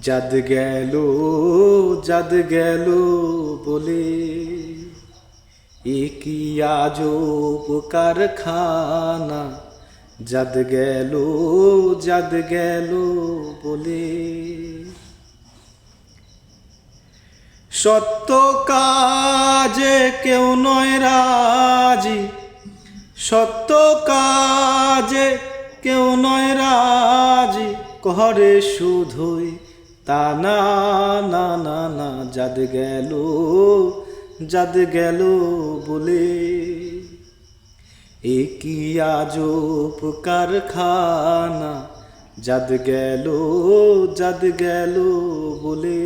যাদ গেল যাদ গেল বলে এ কি আজব কারখানা যাদ গেল যাদ গেল বলে সত্য কাজে কেউ নয় রাজি সত্য কাজে কেউ নয় রাজি করে শুধুই তা না না না না, যাদ গেল যাদ গেল বলে। এ কি আজব কারখানা? যাদ গেল যাদ গেল বলে।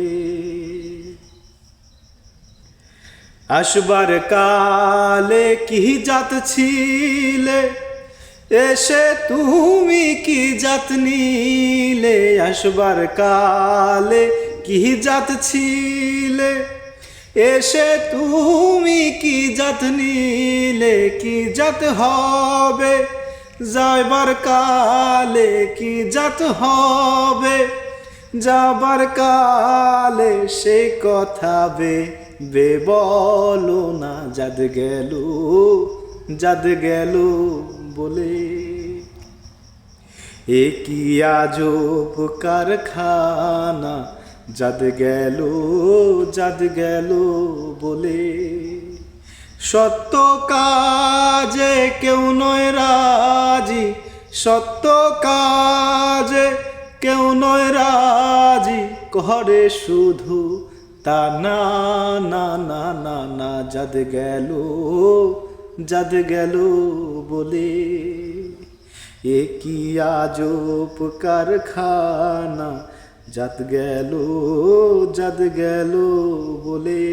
আসবার কালে কি জাত ছিলে? এসে তুমি কি জাত নিলে? আসবার কালে কি জাত ছিলে? এসে তুমি কি জাত নিলে? কি জাত হবে? যাইবার কালে কি জাত হবে? যাবার কালে সে কথা বে বে বলো না, যাদ গেল যাদ গেল। বলে, এ কি আজব কারখানা? যাদ গেল যাদ গেল বলে, সত্য কাজে কেউ নয় রাজি, সত্য কাজে কেউ নয় রাজি করে শুধু তা না না না না না, যাদ গেল যাদ গেল বলে এ কি আজব কারখানা যাদ গেল যাদ গেল বলে